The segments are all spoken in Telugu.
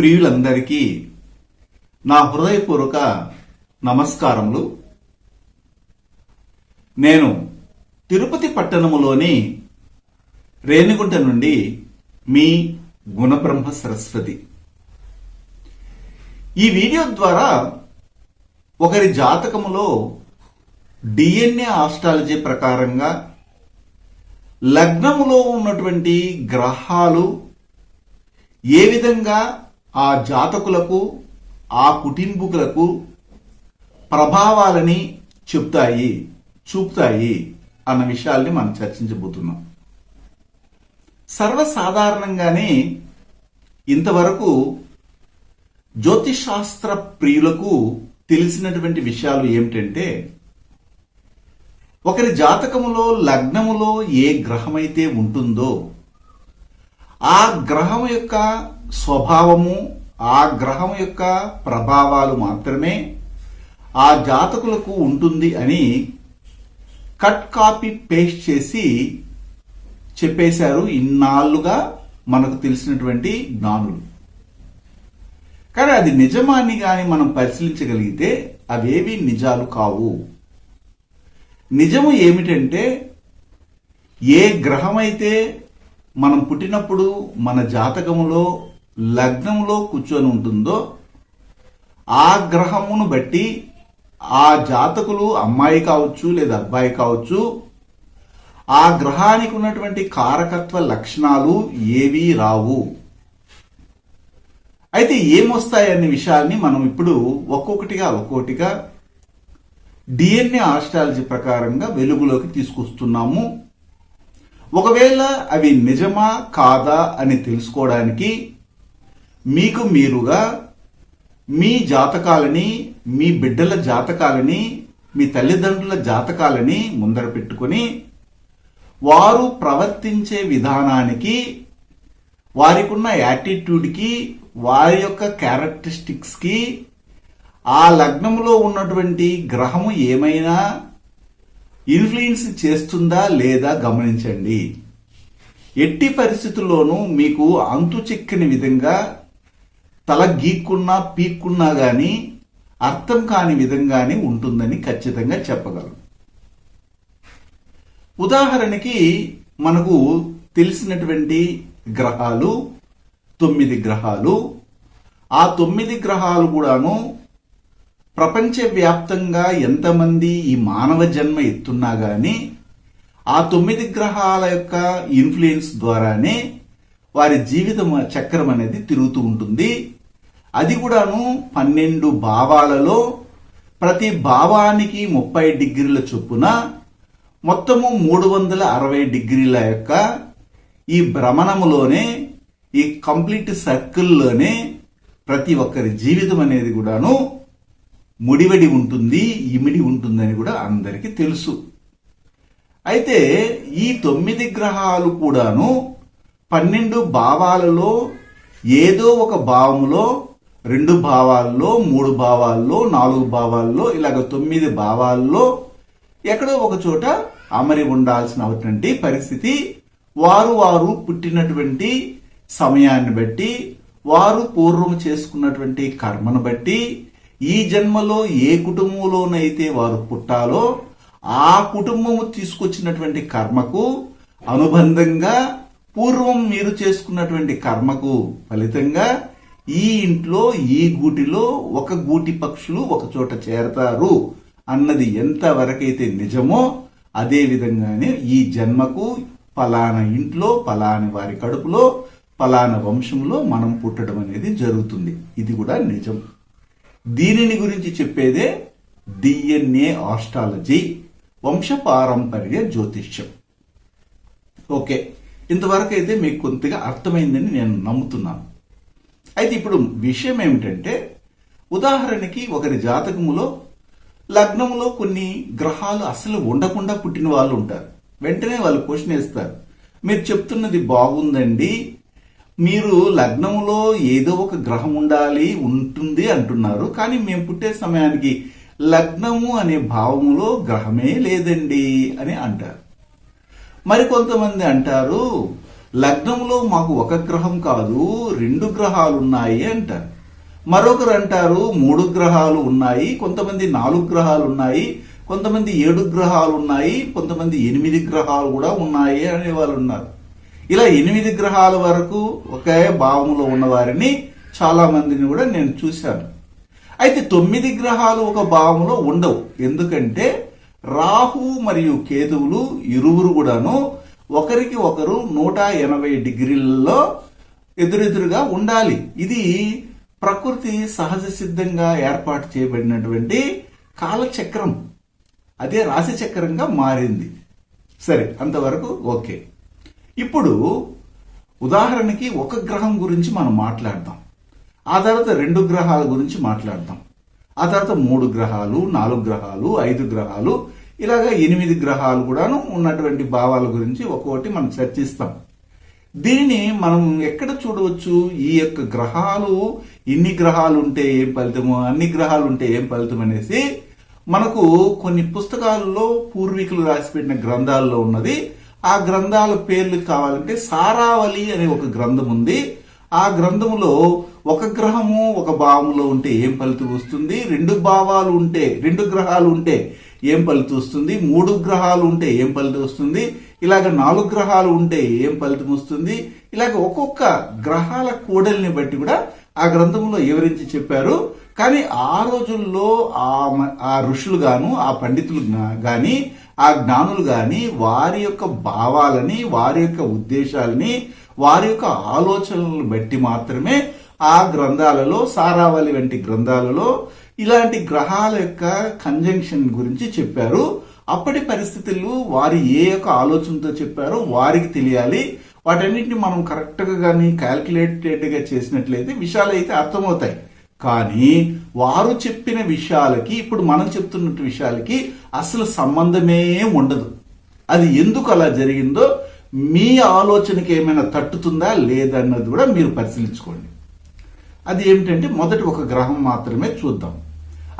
ప్రియులందరికీ నా హృదయపూర్వక నమస్కారములు. నేను తిరుపతి పట్టణములోని రేణిగుంట నుండి మీ గుణబ్రహ్మ సరస్వతి. ఈ వీడియో ద్వారా ఒకరి జాతకములో డిఎన్ఏ ఆస్ట్రాలజీ ప్రకారంగా లగ్నములో ఉన్నటువంటి గ్రహాలు ఏ విధంగా ఆ జాతకులకు ఆ కుటుంబకులకు ప్రభావాలని చెప్తాయి చూపుతాయి అన్న విషయాల్ని మనం చర్చించబోతున్నాం. సర్వసాధారణంగానే ఇంతవరకు జ్యోతిషాస్త్ర ప్రియులకు తెలిసినటువంటి విషయాలు ఏమిటంటే ఒకరి జాతకములో లగ్నములో ఏ గ్రహమైతే ఉంటుందో ఆ గ్రహం యొక్క స్వభావము ఆ గ్రహం యొక్క ప్రభావాలు మాత్రమే ఆ జాతకులకు ఉంటుంది అని కట్ కాపీ పేస్ట్ చేసి చెప్పేశారు ఇన్నాళ్ళుగా మనకు తెలిసినటువంటి జ్ఞానులు. కానీ అది నిజమాన్ని కానీ మనం పరిశీలించగలిగితే అవేవి నిజాలు కావు. నిజము ఏమిటంటే ఏ గ్రహమైతే మనం పుట్టినప్పుడు మన జాతకములో లగ్నంలో కూర్చొని ఉంటుందో ఆ గ్రహమును బట్టి ఆ జాతకులు అమ్మాయి కావచ్చు లేదా అబ్బాయి కావచ్చు ఆ గ్రహానికి ఉన్నటువంటి కారకత్వ లక్షణాలు ఏవీ రావు. అయితే ఏమొస్తాయనే విషయాన్ని మనం ఇప్పుడు ఒక్కొక్కటిగా ఒక్కొక్కటిగా డిఎన్ఏ ఆస్ట్రాలజీ ప్రకారంగా వెలుగులోకి తీసుకొస్తున్నాము. ఒకవేళ అవి నిజమా కాదా అని తెలుసుకోవడానికి మీకు మీరుగా మీ జాతకాలని మీ బిడ్డల జాతకాలని మీ తల్లిదండ్రుల జాతకాలని ముందర పెట్టుకొని వారు ప్రవర్తించే విధానానికి వారికి ఉన్న యాటిట్యూడ్కి వారి యొక్క క్యారెక్టరిస్టిక్స్కి ఆ లగ్నంలో ఉన్నటువంటి గ్రహము ఏమైనా ఇన్ఫ్లుయెన్స్ చేస్తుందా లేదా గమనించండి. ఎట్టి పరిస్థితుల్లోనూ మీకు అంతు చిక్కని విధంగా తల గీక్కున్నా పీక్కున్నా కానీ అర్థం కాని విధంగానే ఉంటుందని ఖచ్చితంగా చెప్పగలను ఉదాహరణకి మనకు తెలిసినటువంటి గ్రహాలు తొమ్మిది గ్రహాలు. ఆ తొమ్మిది గ్రహాలు కూడాను ప్రపంచవ్యాప్తంగా ఎంతమంది ఈ మానవ జన్మ ఎత్తున్నా కానీ ఆ తొమ్మిది గ్రహాల యొక్క ఇన్ఫ్లుయెన్స్ ద్వారానే వారి జీవితం చక్రం అనేది తిరుగుతూ ఉంటుంది. అది కూడాను పన్నెండు భావాలలో ప్రతి భావానికి ముప్పై డిగ్రీల చొప్పున మొత్తము మూడు వందల అరవై డిగ్రీల యొక్క ఈ భ్రమణములోనే ఈ కంప్లీట్ సర్కిల్లోనే ప్రతి ఒక్కరి జీవితం అనేది కూడాను ముడివడి ఉంటుంది ఇమిడి ఉంటుందని కూడా అందరికీ తెలుసు. అయితే ఈ తొమ్మిది గ్రహాలు కూడాను పన్నెండు భావాలలో ఏదో ఒక భావములో రెండు భావాల్లో మూడు భావాల్లో నాలుగు భావాల్లో ఇలాగ తొమ్మిది భావాల్లో ఎక్కడో ఒక చోట అమరి ఉండాల్సినటువంటి పరిస్థితి. వారు వారు పుట్టినటువంటి సమయాన్ని బట్టి వారు పూర్వం చేసుకున్నటువంటి కర్మను బట్టి ఈ జన్మలో ఏ కుటుంబంలోనైతే వారు పుట్టాలో ఆ కుటుంబము తీసుకొచ్చినటువంటి కర్మకు అనుబంధంగా పూర్వం మీరు చేసుకున్నటువంటి కర్మకు ఫలితంగా ఈ ఇంట్లో ఈ గూటిలో ఒక గూటి పక్షులు ఒక చోట చేరతారు అన్నది ఎంత వరకైతే నిజమో అదే విధంగానే ఈ జన్మకు పలానా ఇంట్లో పలాని వారి కడుపులో పలానా వంశంలో మనం పుట్టడం అనేది జరుగుతుంది. ఇది కూడా నిజం. దీనిని గురించి చెప్పేదే డిఎన్ఏ ఆస్ట్రాలజీ వంశపారంపర్య జ్యోతిష్యం. ఓకే. ఇంతవరకు అయితే మీకు కొద్దిగా అర్థమైందని నేను నమ్ముతున్నాను. అయితే ఇప్పుడు విషయం ఏమిటంటే ఉదాహరణకి ఒకరి జాతకములో లగ్నములో కొన్ని గ్రహాలు అసలు ఉండకుండా పుట్టిన వాళ్ళు ఉంటారు. వెంటనే వాళ్ళు క్వశ్చన్ వేస్తారు మీరు చెప్తున్నది బాగుందండి. మీరు లగ్నంలో ఏదో ఒక గ్రహం ఉండాలి ఉంటుంది అంటున్నారు. కానీ మేము పుట్టే సమయానికి లగ్నము అనే భావములో గ్రహమే లేదండి అని అంటారు. మరి కొంతమంది అంటారు లగ్నంలో మాకు ఒక గ్రహం కాదు రెండు గ్రహాలు ఉన్నాయి అంటారు. మరొకరు అంటారు మూడు గ్రహాలు ఉన్నాయి కొంతమంది నాలుగు గ్రహాలు ఉన్నాయి కొంతమంది ఏడు గ్రహాలు ఉన్నాయి కొంతమంది ఎనిమిది గ్రహాలు కూడా ఉన్నాయి అనే వాళ్ళు ఉన్నారు. ఇలా ఎనిమిది గ్రహాల వరకు ఒకే భావములో ఉన్న వారిని చాలా మందిని కూడా నేను చూశాను. అయితే తొమ్మిది గ్రహాలు ఒక భావంలో ఉండవు. ఎందుకంటే రాహు మరియు కేతువులు ఇరువురు కూడాను ఒకరికి ఒకరు నూట ఎనభై డిగ్రీలలో ఎదురెదురుగా ఉండాలి. ఇది ప్రకృతి సహజ సిద్ధంగా ఏర్పాటు చేయబడినటువంటి కాలచక్రం. అదే రాశిచక్రంగా మారింది. సరే అంతవరకు ఓకే. ఇప్పుడు ఉదాహరణకి ఒక గ్రహం గురించి మనం మాట్లాడదాం. ఆ తర్వాత రెండు గ్రహాల గురించి మాట్లాడదాం. ఆ తర్వాత మూడు గ్రహాలు నాలుగు గ్రహాలు ఐదు గ్రహాలు ఇలాగా ఎనిమిది గ్రహాలు కూడాను ఉన్నటువంటి భావాల గురించి ఒక్కొక్కటి మనం చర్చిస్తాం. దీనిని మనం ఎక్కడ చూడవచ్చు? ఈ యొక్క గ్రహాలు ఇన్ని గ్రహాలు ఉంటే ఏం ఫలితము? అన్ని గ్రహాలు ఉంటే ఏం ఫలితం అనేసి మనకు కొన్ని పుస్తకాల్లో పూర్వీకులు రాసిపెట్టిన గ్రంథాల్లో ఉన్నది. ఆ గ్రంథాల పేర్లు కావాలంటే సారావళి అనే ఒక గ్రంథం ఉంది. ఆ గ్రంథములో ఒక గ్రహము ఒక భావములో ఉంటే ఏం ఫలితం వస్తుంది? రెండు భావాలు ఉంటే రెండు గ్రహాలు ఉంటే ఏం ఫలితం వస్తుంది? మూడు గ్రహాలు ఉంటే ఏం ఫలితం వస్తుంది? ఇలాగ నాలుగు గ్రహాలు ఉంటే ఏం ఫలితం వస్తుంది? ఇలాగ ఒక్కొక్క గ్రహాల కూడల్ని బట్టి కూడా ఆ గ్రంథంలో వివరించి చెప్పారు. కానీ ఆ రోజుల్లో ఆ మ- ఆ ఋషులు గాను ఆ పండితులు గాని ఆ జ్ఞానులు గాని వారి యొక్క భావాలని వారి యొక్క ఉద్దేశాలని వారి యొక్క ఆలోచనలను బట్టి మాత్రమే ఆ గ్రంథాలలో సారావళి వంటి గ్రంథాలలో ఇలాంటి గ్రహాల యొక్క కంజంక్షన్ గురించి చెప్పారు. అప్పటి పరిస్థితులు వారు ఏ యొక్క ఆలోచనతో చెప్పారో వారికి తెలియాలి. వాటన్నిటిని మనం కరెక్ట్గా కానీ క్యాల్కులేటెడ్గా చేసినట్లయితే విషయాలు అయితే అర్థమవుతాయి. కానీ వారు చెప్పిన విషయాలకి ఇప్పుడు మనం చెప్తున్న విషయాలకి అసలు సంబంధమే ఉండదు. అది ఎందుకు అలా జరిగిందో మీ ఆలోచనకి ఏమైనా తట్టుతుందా లేదన్నది కూడా మీరు పరిశీలించుకోండి. అది ఏమిటంటే మొదటి ఒక గ్రహం మాత్రమే చూద్దాం.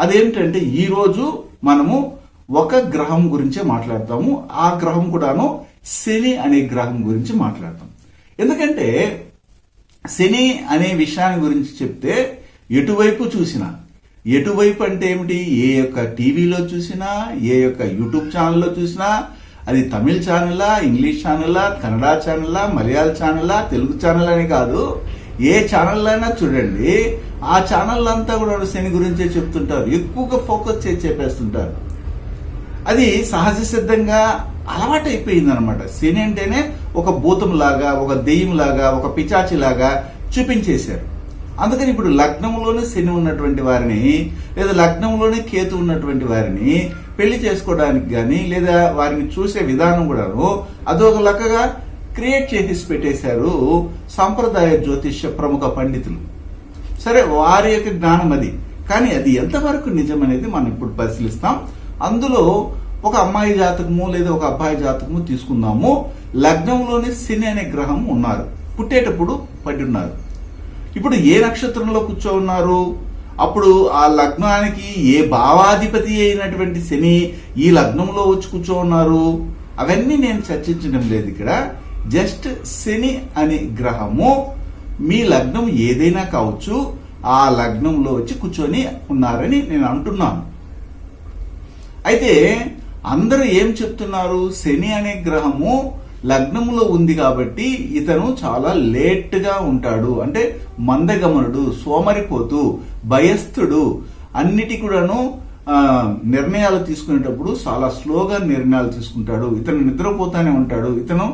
అదేమిటంటే ఈరోజు మనము ఒక గ్రహం గురించే మాట్లాడతాము ఆ గ్రహం కూడాను శని అనే గ్రహం గురించి మాట్లాడతాం. ఎందుకంటే శని అనే విషయాన్ని గురించి చెప్తే ఎటువైపు చూసినా ఎటువైపు అంటే ఏమిటి? ఏ యొక్క టీవీలో చూసినా ఏ యొక్క యూట్యూబ్ ఛానల్లో చూసినా అది తమిళ్ ఛానలా ఇంగ్లీష్ ఛానలా కన్నడ ఛానలా మలయాళ ఛానలా తెలుగు ఛానల్ అని కాదు ఏ ఛానల్ అయినా చూడండి ఆ ఛానల్ అంతా కూడా శని గురించే చెప్తుంటారు. ఎక్కువగా ఫోకస్ చేసి చెప్పేస్తుంటారు. అది సహజ సిద్ధంగా అలవాటు అయిపోయింది అనమాట శని అంటేనే ఒక భూతం లాగా ఒక దెయ్యం లాగా ఒక పిచాచి లాగా చూపించేశారు. అందుకని ఇప్పుడు లగ్నంలోనే శని ఉన్నటువంటి వారిని లేదా లగ్నంలోనే కేతు ఉన్నటువంటి వారిని పెళ్ళి చేసుకోవడానికి కానీ లేదా వారిని చూసే విధానం కూడాను అదొక లెక్కగా క్రియేట్ చేసి పెట్టేశారు సాంప్రదాయ జ్యోతిష్య ప్రముఖ పండితులు. సరే వారి యొక్క జ్ఞానం అది. కానీ అది ఎంతవరకు నిజం అనేది మనం ఇప్పుడు పరిశీలిస్తాం. అందులో ఒక అమ్మాయి జాతకము లేదా ఒక అబ్బాయి జాతకము తీసుకుందాము. లగ్నంలోనే శని అనే గ్రహం ఉన్నారు. పుట్టేటప్పుడు పడి ఉన్నారు. ఇప్పుడు ఏ నక్షత్రంలో కూర్చో ఉన్నారు? అప్పుడు ఆ లగ్నానికి ఏ భావాధిపతి అయినటువంటి శని ఈ లగ్నంలో వచ్చి కూర్చో ఉన్నారు? అవన్నీ నేను చర్చించడం లేదు ఇక్కడ. జస్ట్ శని అనే గ్రహము మీ లగ్నం ఏదైనా కావచ్చు ఆ లగ్నంలో వచ్చి కూర్చొని ఉన్నారని నేను అంటున్నాను. అయితే అందరూ ఏం చెప్తున్నారు? శని అనే గ్రహము లగ్నములో ఉంది కాబట్టి ఇతను చాలా లేట్గా ఉంటాడు. అంటే మందగమనుడు సోమరిపోతూ భయస్థుడు అన్నిటి కూడాను నిర్ణయాలు తీసుకునేటప్పుడు చాలా స్లోగా నిర్ణయాలు తీసుకుంటాడు. ఇతను నిద్రపోతానే ఉంటాడు. ఇతను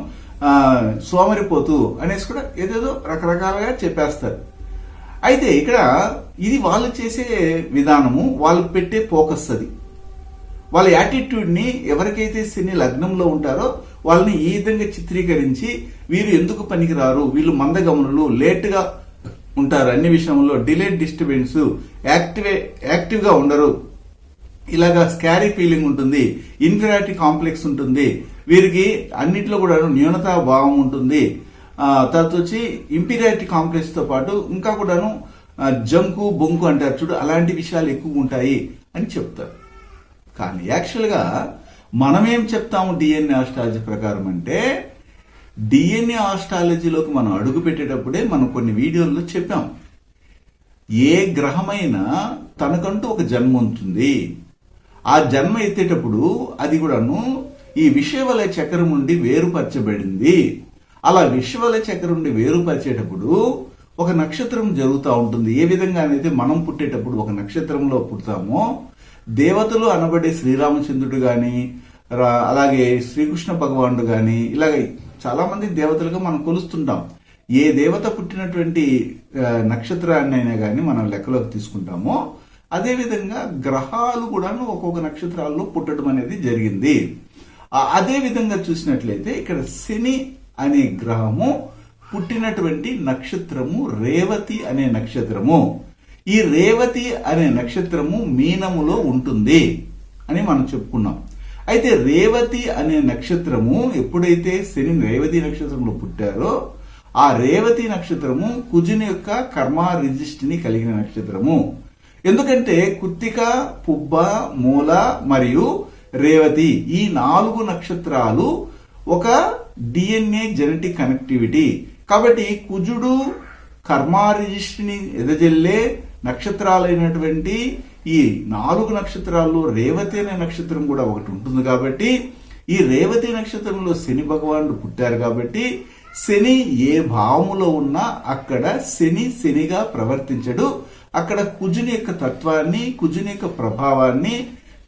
సోమరిపోతు అనేసి కూడా ఏదేదో రకరకాలుగా చెప్పేస్తారు. అయితే ఇక్కడ ఇది వాళ్ళు చేసే విధానము వాళ్ళు పెట్టే ఫోకస్ అది. వాళ్ళ యాటిట్యూడ్ని ఎవరికైతే శని లగ్నంలో ఉంటారో వాళ్ళని ఈ విధంగా చిత్రీకరించి వీరు ఎందుకు పనికిరారు వీళ్ళు మందగమనులు లేటుగా ఉంటారు అన్ని విషయంలో డిలేడ్ డిస్టర్బెన్స్ యాక్టివే యాక్టివ్గా ఉండరు. ఇలాగా స్కారీ ఫీలింగ్ ఉంటుంది ఇన్ఫిరారిటీ కాంప్లెక్స్ ఉంటుంది వీరికి అన్నిట్లో కూడా న్యూనతా భావం ఉంటుంది. తర్వాత వచ్చి ఇంపీరియారిటీ కాంప్లెక్స్తో పాటు ఇంకా కూడాను జంకు బొంకు అంటారు చూడు అలాంటి విషయాలు ఎక్కువ ఉంటాయి అని చెప్తారు. కానీ యాక్చువల్గా మనమేం చెప్తాము డిఎన్ఏ ఆస్ట్రాలజీ ప్రకారం అంటే డిఎన్ఏ ఆస్ట్రాలజీలోకి మనం అడుగు పెట్టేటప్పుడే మనం కొన్ని వీడియోల్లో చెప్పాం. ఏ గ్రహమైనా తనకంటూ ఒక జన్మ ఉంటుంది. ఆ జన్మ ఎత్తేటప్పుడు అది కూడాను ఈ విషయవలయ చక్రం నుండి వేరుపరచబడింది. అలా విశ్వవలయ చక్రం నుండి వేరుపరిచేటప్పుడు ఒక నక్షత్రం జరుగుతూ ఉంటుంది. ఏ విధంగా అయితే మనం పుట్టేటప్పుడు ఒక నక్షత్రంలో పుడతామో దేవతలు అనబడే శ్రీరామచంద్రుడు గాని రా- అలాగే శ్రీకృష్ణ భగవానుడు గాని ఇలాగ చాలా మంది దేవతలుగా మనం కొలుస్తుంటాం. ఏ దేవత పుట్టినటువంటి నక్షత్రాన్నైనా నక్షత్రాన్ని అయినా కానీ మనం లెక్కలోకి తీసుకుంటామో అదేవిధంగా గ్రహాలు కూడాను ఒక్కొక్క నక్షత్రాల్లో పుట్టడం అనేది జరిగింది. అదే విధంగా చూసినట్లయితే ఇక్కడ శని అనే గ్రహము పుట్టినటువంటి నక్షత్రము రేవతి అనే నక్షత్రము. ఈ రేవతి అనే నక్షత్రము మీనములో ఉంటుంది అని మనం చెప్పుకున్నాం. అయితే రేవతి అనే నక్షత్రము ఎప్పుడైతే శని రేవతి నక్షత్రంలో పుట్టారో ఆ రేవతి నక్షత్రము కుజుని యొక్క కర్మ రిజిస్ట్ని కలిగిన నక్షత్రము. ఎందుకంటే కుత్తిక పుబ్బ మూల మరియు రేవతి ఈ నాలుగు నక్షత్రాలు ఒక డిఎన్ఏ జెనెటిక్ కనెక్టివిటీ కాబట్టి కుజుడు కర్మ రిజిస్ట్ని ఎదజల్లే నక్షత్రాలైనటువంటి ఈ నాలుగు నక్షత్రాల్లో రేవతి అనే నక్షత్రం కూడా ఒకటి ఉంటుంది కాబట్టి ఈ రేవతి నక్షత్రంలో శని భగవానుడు పుట్టారు కాబట్టి శని ఏ భావములో ఉన్నా అక్కడ శని శనిగా ప్రవర్తించడు. అక్కడ కుజుని యొక్క తత్వాన్ని కుజుని యొక్క ప్రభావాన్ని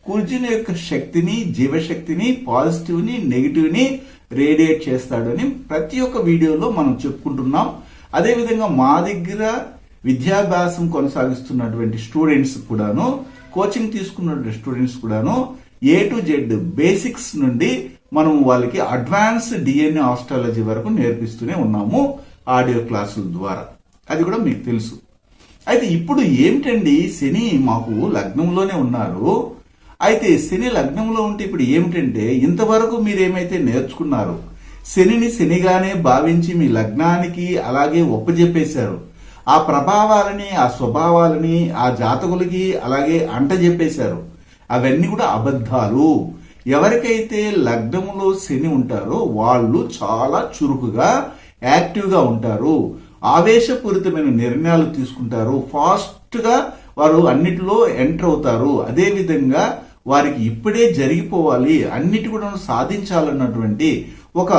కుజుని యొక్క శక్తిని జీవశక్తిని పాజిటివ్ని నెగిటివ్ని రేడియేట్ చేస్తాడని ప్రతి ఒక్క వీడియోలో మనం చెప్పుకుంటున్నాం. అదేవిధంగా మా దగ్గర విద్యాభ్యాసం కొనసాగిస్తున్నటువంటి స్టూడెంట్స్ కూడాను కోచింగ్ తీసుకున్న స్టూడెంట్స్ కూడాను ఏ టు జెడ్ బేసిక్స్ నుండి మనం వాళ్ళకి అడ్వాన్స్ డిఎన్ఏ ఆస్ట్రాలజీ వరకు నేర్పిస్తూనే ఉన్నాము ఆడియో క్లాసుల ద్వారా. అది కూడా మీకు తెలుసు. అయితే ఇప్పుడు ఏమిటండి? శని మాకు లగ్నంలోనే ఉన్నారు. అయితే శని లగ్నంలో ఉంటే ఇప్పుడు ఏమిటంటే ఇంతవరకు మీరేమైతే నేర్చుకున్నారో శనిని శనిగానే భావించి మీ లగ్నానికి అలాగే ఒప్పజెప్పేశారు. ఆ ప్రభావాలని ఆ స్వభావాలని ఆ జాతకులకి అలాగే అంట చెప్పేశారు అవన్నీ కూడా అబద్ధాలు. ఎవరికైతే లగ్నములో శని ఉంటారో వాళ్ళు చాలా చురుకుగా యాక్టివ్గా ఉంటారు. ఆవేశపూరితమైన నిర్ణయాలు తీసుకుంటారు. ఫాస్ట్గా వారు అన్నిటిలో ఎంటర్ అవుతారు. అదేవిధంగా వారికి ఇప్పుడే జరిగిపోవాలి అన్నిటి కూడా సాధించాలన్నటువంటి ఒక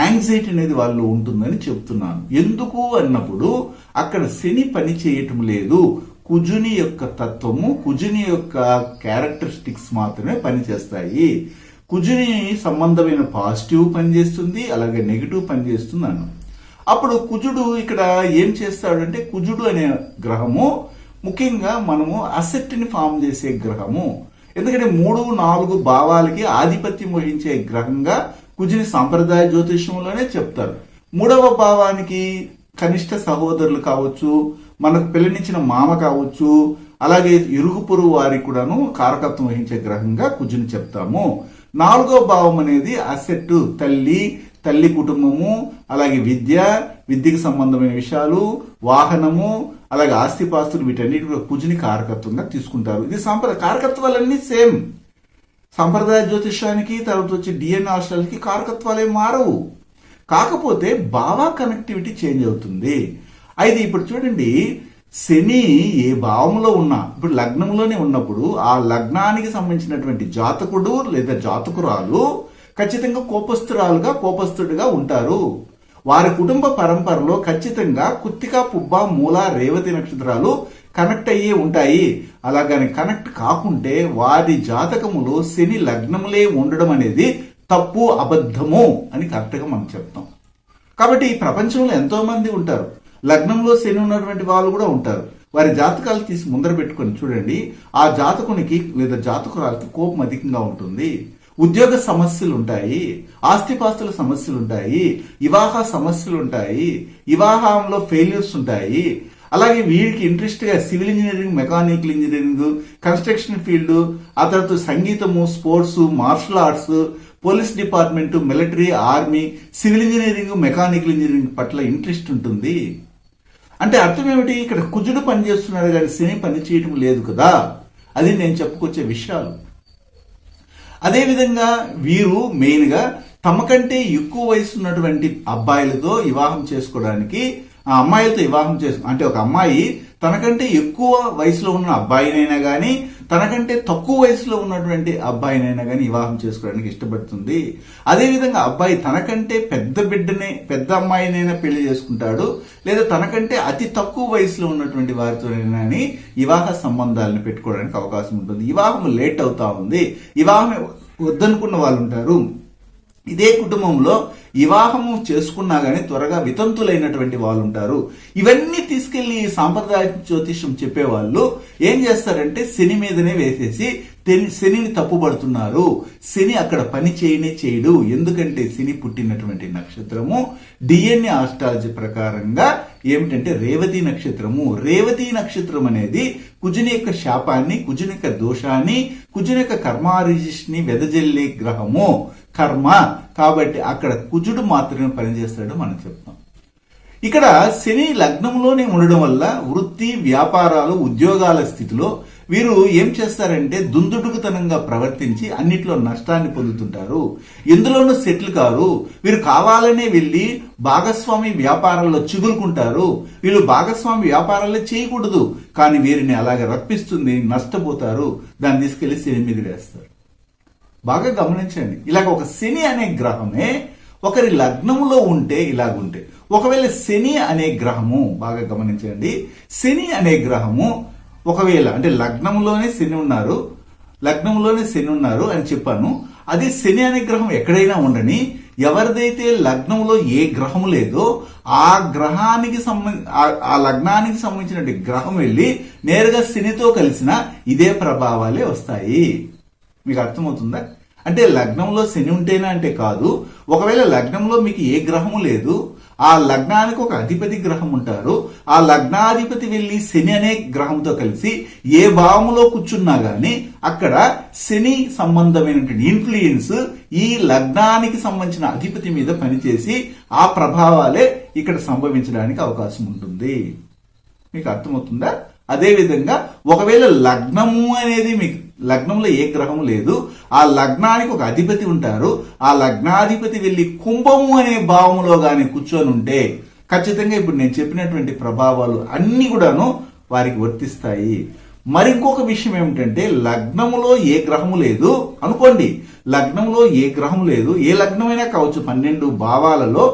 యాంగ్జైటీ అనేది వాళ్ళు ఉంటుందని చెప్తున్నాను. ఎందుకు అన్నప్పుడు అక్కడ శని పని చేయటం లేదు. కుజుని యొక్క తత్వము కుజుని యొక్క క్యారెక్టరిస్టిక్స్ మాత్రమే పనిచేస్తాయి కుజుని సంబంధమైన పాజిటివ్ పనిచేస్తుంది అలాగే నెగిటివ్ పనిచేస్తుంది అన్న. అప్పుడు కుజుడు ఇక్కడ ఏం చేస్తాడంటే కుజుడు అనే గ్రహము ముఖ్యంగా మనము అసెట్ని ఫామ్ చేసే గ్రహము. ఎందుకంటే మూడు నాలుగు భావాలకి ఆధిపత్యం వహించే గ్రహంగా కుజుని సాంప్రదాయ జ్యోతిష్యంలోనే చెప్తారు. మూడవ భావానికి కనిష్ట సహోదరులు కావచ్చు మనకు పెళ్ళనిచ్చిన మామ కావచ్చు అలాగే ఇరుగు పొరుగు వారికి కూడాను కారకత్వం వహించే గ్రహంగా కుజుని చెప్తాము. నాలుగో భావం అనేది అసెట్ తల్లి తల్లి కుటుంబము అలాగే విద్య విద్యకు సంబంధమైన విషయాలు వాహనము అలాగే ఆస్తిపాస్తులు వీటన్నిటి కూడా కుజుని కారకత్వంగా తీసుకుంటారు. ఇది సాంప్రదాయ కారకత్వాలన్నీ సేమ్. సాంప్రదాయ జ్యోతిష్యానికి తర్వాత వచ్చి డిఎన్ఏ ఆస్ట్రాలకి కారకత్వాలే మారవు. కాకపోతే భావ కనెక్టివిటీ చేంజ్ అవుతుంది. అయితే ఇప్పుడు చూడండి శని ఏ భావంలో ఉన్నా ఇప్పుడు లగ్నంలోనే ఉన్నప్పుడు ఆ లగ్నానికి సంబంధించినటువంటి జాతకుడు లేదా జాతకురాలు ఖచ్చితంగా కోపస్తురాలుగా కోపస్తుడిగా ఉంటారు. వారి కుటుంబ పరంపరలో ఖచ్చితంగా కుత్తిక పుబ్బ మూల రేవతి నక్షత్రాలు కనెక్ట్ అయ్యే ఉంటాయి. అలాగని కనెక్ట్ కాకుంటే వారి జాతకములో శని లగ్నములే ఉండడం అనేది తప్పు అబద్ధము అని కరెక్ట్గా మనం చెప్తాం. కాబట్టి ఈ ప్రపంచంలో ఎంతో మంది ఉంటారు. లగ్నంలో శని ఉన్నటువంటి వాళ్ళు కూడా ఉంటారు. వారి జాతకాలు తీసి ముందర పెట్టుకొని చూడండి. ఆ జాతకునికి లేదా జాతకురాలకి కోపం అధికంగా ఉంటుంది. ఉద్యోగ సమస్యలు ఉంటాయి ఆస్తిపాస్తుల సమస్యలు ఉంటాయి వివాహ సమస్యలు ఉంటాయి వివాహంలో ఫెయిల్యూర్స్ ఉంటాయి అలాగే వీరికి ఇంట్రెస్ట్గా civil engineering mechanical engineering construction field ఆ తర్వాత సంగీతము sports martial arts police department military army civil engineering mechanical engineering పట్ల ఇంట్రెస్ట్ ఉంటుంది అంటే అర్థం ఏమిటి ఇక్కడ కుజుడు పనిచేస్తున్నాడు కానీ శని పని చేయటం లేదు కదా. అది నేను చెప్పుకొచ్చే విషయాలు. అదేవిధంగా వీరు మెయిన్గా తమకంటే ఎక్కువ వయసు ఉన్నటువంటి అబ్బాయిలతో వివాహం చేసుకోవడానికి ఆ అమ్మాయిలతో వివాహం చేసు అంటే ఒక అమ్మాయి తనకంటే ఎక్కువ వయసులో ఉన్న అబ్బాయినైనా కానీ తనకంటే తక్కువ వయసులో ఉన్నటువంటి అబ్బాయినైనా కానీ వివాహం చేసుకోవడానికి ఇష్టపడుతుంది. అదేవిధంగా అబ్బాయి తనకంటే పెద్ద బిడ్డనే పెద్ద అమ్మాయినైనా పెళ్ళి చేసుకుంటాడు. లేదా తనకంటే అతి తక్కువ వయసులో ఉన్నటువంటి వారితోనైనా కానీ వివాహ సంబంధాలను పెట్టుకోవడానికి అవకాశం ఉంటుంది. వివాహం లేట్ అవుతా ఉంది. వివాహం వద్దనుకున్న వాళ్ళు ఉంటారు ఇదే కుటుంబంలో వివాహము చేసుకున్నా గానీ త్వరగా వితంతులైనటువంటి వాళ్ళు ఉంటారు ఇవన్నీ తీసుకెళ్ళి సాంప్రదాయ జ్యోతిష్యం చెప్పేవాళ్ళు ఏం చేస్తారంటే శని మీదనే వేసేసి శనిని తప్పుపడుతున్నారు. శని అక్కడ పని చేయనే చేయడు. ఎందుకంటే శని పుట్టినటువంటి నక్షత్రము డిఎన్ఏ ఆస్ట్రాలజీ ప్రకారంగా ఏమిటంటే రేవతి నక్షత్రము. రేవతి నక్షత్రం అనేది కుజుని యొక్క శాపాన్ని కుజుని యొక్క దోషాన్ని కుజుని యొక్క కర్మారిజిస్ని వెదజల్లే గ్రహము. కర్మ కాబట్టి అక్కడ కుజుడు మాత్రమే పనిచేస్తాడు మనం చెప్తాం. ఇక్కడ శని లగ్నంలోనే ఉండడం వల్ల వృత్తి వ్యాపారాలు ఉద్యోగాల స్థితిలో వీరు ఏం చేస్తారంటే దుందుడుకుతనంగా ప్రవర్తించి అన్నిట్లో నష్టాన్ని పొందుతుంటారు. ఎందులోనూ సెటిల్ కారు. వీరు కావాలనే వెళ్ళి భాగస్వామి వ్యాపారాల్లో చిగురుకుంటారు. వీళ్ళు భాగస్వామి వ్యాపారాలే చేయకూడదు. కానీ వీరిని అలాగే రప్పిస్తుంది నష్టపోతారు. దాన్ని తీసుకెళ్ళి శని మీద వేస్తారు. బాగా గమనించండి. ఇలాగ ఒక శని అనే గ్రహమే ఒకరి లగ్నములో ఉంటే ఇలాగుంటే. ఒకవేళ శని అనే గ్రహము బాగా గమనించండి. శని అనే గ్రహము ఒకవేళ అంటే లగ్నంలోనే శని ఉన్నారు లగ్నంలోనే శని ఉన్నారు అని చెప్పాను. అది శని అనే గ్రహం ఎక్కడైనా ఉండని ఎవరిదైతే లగ్నంలో ఏ గ్రహం లేదో ఆ గ్రహానికి సంబంధ ఆ- ఆ లగ్నానికి సంబంధించిన గ్రహం వెళ్ళి నేరుగా శనితో కలిసిన ఇదే ప్రభావాలే వస్తాయి. మీకు అర్థమవుతుందా అంటే లగ్నంలో శని ఉంటేనే అంటే కాదు. ఒకవేళ లగ్నంలో మీకు ఏ గ్రహము లేదు ఆ లగ్నానికి ఒక అధిపతి గ్రహం ఉంటారు. ఆ లగ్నాధిపతి వెళ్ళి శని అనే గ్రహంతో కలిసి ఏ భావములో కూర్చున్నా గానీ అక్కడ శని సంబంధమైనటువంటి ఇన్ఫ్లుయెన్స్ ఈ లగ్నానికి సంబంధించిన అధిపతి మీద పనిచేసి ఆ ప్రభావాలే ఇక్కడ సంభవించడానికి అవకాశం ఉంటుంది. మీకు అర్థమవుతుందా? అదేవిధంగా ఒకవేళ లగ్నము అనేది మీకు లగ్నంలో ఏ గ్రహము లేదు ఆ లగ్నానికి ఒక అధిపతి ఉంటారు ఆ లగ్నాధిపతి వెళ్ళి కుంభము అనే భావములో గాని కూర్చొని ఉంటే ఖచ్చితంగా ఇప్పుడు నేను చెప్పినటువంటి ప్రభావాలు అన్ని కూడాను వారికి వర్తిస్తాయి. మరి ఇంకొక విషయం ఏమిటంటే లగ్నములో ఏ గ్రహము లేదు అనుకోండి లగ్నంలో ఏ గ్రహం లేదు ఏ లగ్నమైనా కావచ్చు పన్నెండు భావాలలో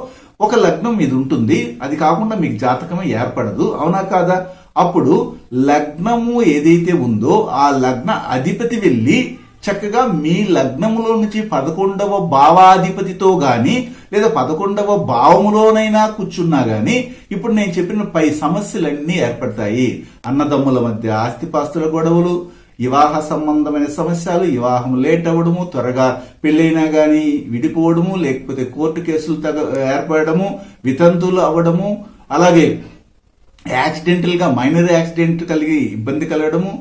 ఒక లగ్నం మీద ఉంటుంది అది కాకుండా మీకు జాతకమే ఏర్పడదు అవునా కాదా? అప్పుడు లగ్నము ఏదైతే ఉందో ఆ లగ్న అధిపతి వెళ్ళి చక్కగా మీ లగ్నములో నుంచి పదకొండవ భావాధిపతితో గాని లేదా పదకొండవ భావములోనైనా కూర్చున్నా గాని ఇప్పుడు నేను చెప్పిన పై సమస్యలన్నీ ఏర్పడతాయి. అన్నదమ్ముల మధ్య ఆస్తిపాస్తుల గొడవలు వివాహ సంబంధమైన సమస్యలు వివాహం లేట్ అవ్వడము త్వరగా పెళ్ళైనా గాని విడిపోవడము లేకపోతే కోర్టు కేసులు తగ ఏర్పడము వితంతులు అవ్వడము అలాగే యాక్సిడెంటల్గా మైనర్ యాక్సిడెంట్ కలిగి ఇబ్బంది కలగడము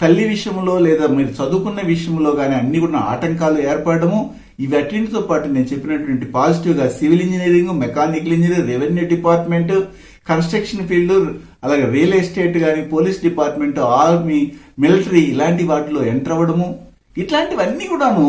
తల్లి విషయంలో లేదా మీరు చదువుకున్న విషయంలో కానీ అన్ని కూడా ఆటంకాలు ఏర్పడము ఇవన్నింటితో పాటు నేను చెప్పినటువంటి పాజిటివ్గా civil engineering mechanical engineering revenue department construction field అలాగే రియల్ ఎస్టేట్ కానీ పోలీస్ డిపార్ట్మెంట్ ఆర్మీ మిలిటరీ ఇలాంటి వాటిలో ఎంటర్ అవ్వడము ఇట్లాంటివన్నీ కూడాను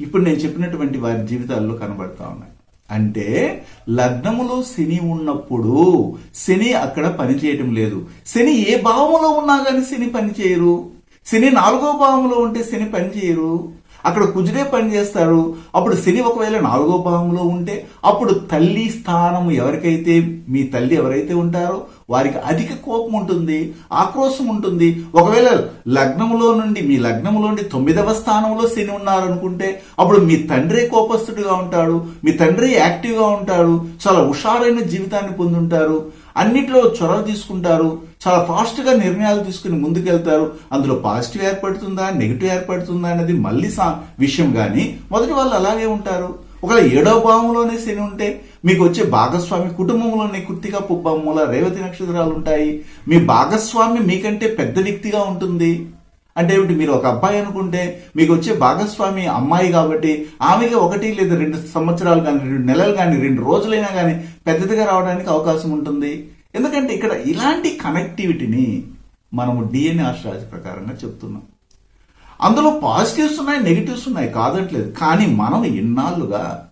ఇప్పుడు నేను చెప్పినటువంటి వారి జీవితాల్లో కనబడతా ఉన్నాయి. అంటే లగ్నములో శని ఉన్నప్పుడు శని అక్కడ పనిచేయటం లేదు. శని ఏ భావంలో ఉన్నా కానీ శని పనిచేయరు. శని నాలుగో భావంలో ఉంటే శని పనిచేయరు. అక్కడ కుజుడే పని చేస్తారు అప్పుడు శని ఒకవేళ నాలుగో భావంలో ఉంటే అప్పుడు తల్లి స్థానం ఎవరికైతే మీ తల్లి ఎవరైతే ఉంటారో వారికి అధిక కోపం ఉంటుంది ఆక్రోశం ఉంటుంది. ఒకవేళ లగ్నంలో నుండి మీ లగ్నంలో నుండి తొమ్మిదవ స్థానంలో శని ఉన్నారనుకుంటే అప్పుడు మీ తండ్రి కోపస్తుడిగా ఉంటాడు మీ తండ్రి యాక్టివ్గా ఉంటాడు చాలా హుషారైన జీవితాన్ని పొందుంటారు. అన్నిట్లో చొరవ తీసుకుంటారు చాలా ఫాస్ట్గా నిర్ణయాలు తీసుకుని ముందుకెళ్తారు. అందులో పాజిటివ్ ఏర్పడుతుందా నెగిటివ్ ఏర్పడుతుందా అనేది మళ్ళీ సా- విషయం కానీ మొదటి వాళ్ళు అలాగే ఉంటారు. ఒకవేళ ఏడో భావంలోనే శని ఉంటే మీకు వచ్చే భాగస్వామి కుటుంబంలోనే కుర్తిగా పుబ్బమ్మూల రేవతి నక్షత్రాలు ఉంటాయి. మీ భాగస్వామి మీకంటే పెద్ద వ్యక్తిగా ఉంటుంది. అంటే ఏమిటి? మీరు ఒక అబ్బాయి అనుకుంటే మీకు వచ్చే భాగస్వామి అమ్మాయి కాబట్టి ఆమెకి ఒకటి లేదా రెండు సంవత్సరాలు కానీ రెండు నెలలు కానీ రెండు రోజులైనా కానీ పెద్దదిగా రావడానికి అవకాశం ఉంటుంది. ఎందుకంటే ఇక్కడ ఇలాంటి కనెక్టివిటీని మనము డిఎన్ఏ ఆశ్రాజ ప్రకారంగా చెప్తున్నాం. అందులో పాజిటివ్స్ ఉన్నాయి నెగిటివ్స్ ఉన్నాయి కాదట్లేదు. కానీ మనం ఇన్నాళ్ళుగా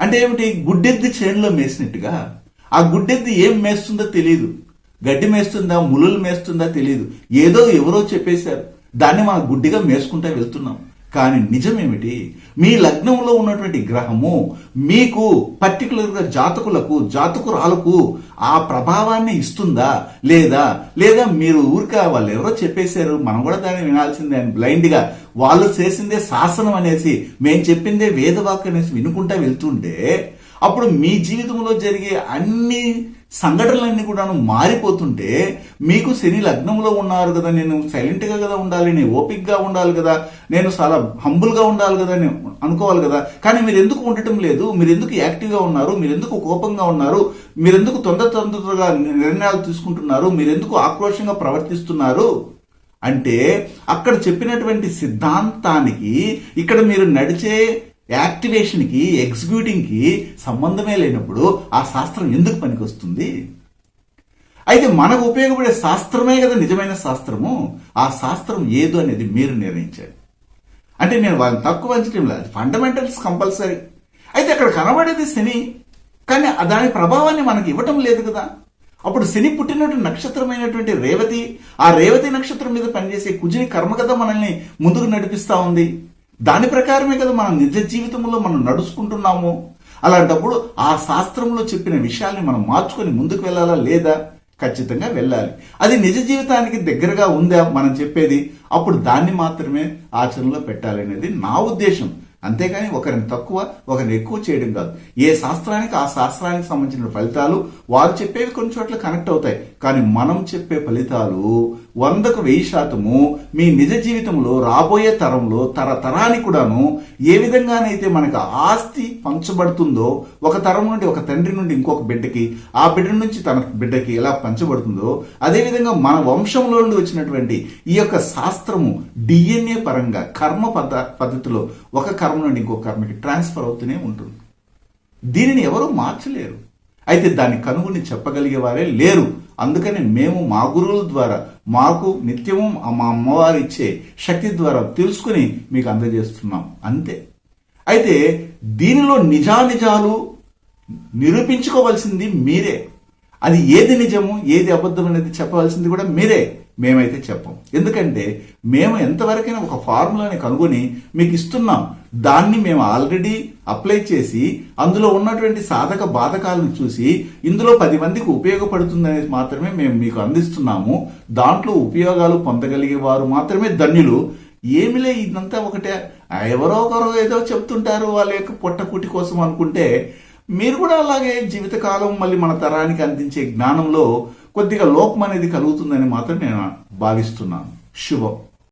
అంటే ఏమిటి? గుడ్డెద్ది చేనులో మేసినట్టుగా ఆ గుడ్డెద్ది ఏం మేస్తుందో తెలియదు గడ్డి మేస్తుందా ములులు మేస్తుందా తెలియదు ఏదో ఎవరో చెప్పేశారు. దాన్ని మనం గుడ్డిగా మేసుకుంటా వెళ్తున్నాం. కానీ నిజమేమిటి? మీ లగ్నంలో ఉన్నటువంటి గ్రహము మీకు పర్టికులర్గా జాతకులకు జాతకురాలకు ఆ ప్రభావాన్ని ఇస్తుందా? లేదా? లేదా మీరు ఊరిక వాళ్ళు ఎవరో చెప్పేశారు మనం కూడా దాన్ని వినాల్సిందే అని బ్లైండ్గా వాళ్ళు చేసిందే శాసనం అనేసి మేము చెప్పిందే వేదవాక్ అనేసి వినుకుంటా వెళ్తుంటే అప్పుడు మీ జీవితంలో జరిగే అన్ని సంఘటనలన్నీ కూడాను మారిపోతుంటే మీకు శని లగ్నంలో ఉన్నారు కదా నేను సైలెంట్గా కదా ఉండాలి నేను ఓపిక్గా ఉండాలి కదా నేను చాలా హంబుల్గా ఉండాలి కదా అని అనుకోవాలి కదా. కానీ మీరు ఎందుకు ఉండటం లేదు? మీరు ఎందుకు యాక్టివ్గా ఉన్నారు? మీరు ఎందుకు కోపంగా ఉన్నారు? మీరు ఎందుకు తొందర తొందరగా నిర్ణయాలు తీసుకుంటున్నారు? మీరు ఎందుకు ఆక్రోషంగా ప్రవర్తిస్తున్నారు? అంటే అక్కడ చెప్పినటువంటి సిద్ధాంతానికి ఇక్కడ మీరు నడిచే యాక్టివేషన్కి ఎగ్జిక్యూటింగ్కి సంబంధమే లేనప్పుడు ఆ శాస్త్రం ఎందుకు పనికొస్తుంది? అయితే మనకు ఉపయోగపడే శాస్త్రమే కదా నిజమైన శాస్త్రము. ఆ శాస్త్రం ఏదో అనేది మీరు నిర్ణయించాలి. అంటే నేను వాళ్ళని తక్కువ అంచడం లేదు. ఫండమెంటల్స్ కంపల్సరీ అయితే అక్కడ కనబడేది శని. కానీ దాని ప్రభావాన్ని మనకి ఇవ్వటం లేదు కదా. అప్పుడు శని పుట్టినటువంటి నక్షత్రమైనటువంటి రేవతి ఆ రేవతి నక్షత్రం మీద పనిచేసే కుజిని కర్మ కదా మనల్ని ముందుకు నడిపిస్తా ఉంది. దాని ప్రకారమే కదా మనం నిజ జీవితంలో మనం నడుచుకుంటున్నాము? అలాంటప్పుడు ఆ శాస్త్రంలో చెప్పిన విషయాల్ని మనం మార్చుకొని ముందుకు వెళ్ళాలా లేదా? ఖచ్చితంగా వెళ్ళాలి. అది నిజ జీవితానికి దగ్గరగా ఉందా మనం చెప్పేది? అప్పుడు దాన్ని మాత్రమే ఆచరణలో పెట్టాలి అనేది నా ఉద్దేశం. అంతేకాని ఒకరిని తక్కువ ఒకరిని ఎక్కువ చేయడం కాదు. ఏ శాస్త్రానికి ఆ శాస్త్రానికి సంబంధించిన ఫలితాలు వారు చెప్పేవి కొన్ని చోట్ల కనెక్ట్ అవుతాయి. కానీ మనం చెప్పే ఫలితాలు వందకు వెయ్యి శాతము మీ నిజ జీవితంలో రాబోయే తరంలో తరతరానికి కూడాను ఏ విధంగానైతే మనకు ఆస్తి పంచబడుతుందో ఒక తరం నుండి ఒక తండ్రి నుండి ఇంకొక బిడ్డకి ఆ బిడ్డ నుంచి తన బిడ్డకి ఎలా పంచబడుతుందో అదేవిధంగా మన వంశంలో నుండి వచ్చినటువంటి ఈ యొక్క శాస్త్రము డిఎన్ఏ పరంగా కర్మ పద్ధ పద్ధతిలో ఒక కర్మ నుండి ఇంకొక కర్మకి ట్రాన్స్ఫర్ అవుతూనే ఉంటుంది. దీనిని ఎవరూ మార్చలేరు. అయితే దాన్ని కనుగొని చెప్పగలిగే వారే లేరు. అందుకని మేము మా గురువుల ద్వారా మాకు నిత్యము మా అమ్మవారు ఇచ్చే శక్తి ద్వారా తెలుసుకుని మీకు అందజేస్తున్నాం. అంతే. అయితే దీనిలో నిజానిజాలు నిరూపించుకోవాల్సింది మీరే. అది ఏది నిజము ఏది అబద్ధం అనేది చెప్పవలసింది కూడా మీరే. మేమైతే చెప్పం. ఎందుకంటే మేము ఎంతవరకైనా ఒక ఫార్ములాని కనుగొని మీకు ఇస్తున్నాం. దాన్ని మేము ఆల్రెడీ అప్లై చేసి అందులో ఉన్నటువంటి సాధక బాధకాలను చూసి ఇందులో పది మందికి ఉపయోగపడుతుందనేది మాత్రమే మేము మీకు అందిస్తున్నాము. దాంట్లో ఉపయోగాలు పొందగలిగే వారు మాత్రమే ధన్యులు. ఏమిలే ఇదంతా ఒకటే? ఎవరో ఒకరో ఏదో చెప్తుంటారు వాళ్ళ యొక్క పొట్టకుటి కోసం అనుకుంటే మీరు కూడా అలాగే జీవితకాలం మళ్ళీ మన తరానికి అందించే జ్ఞానంలో కొద్దిగా లోపం అనేది కలుగుతుందని మాత్రం నేను భావిస్తున్నాను. శుభం.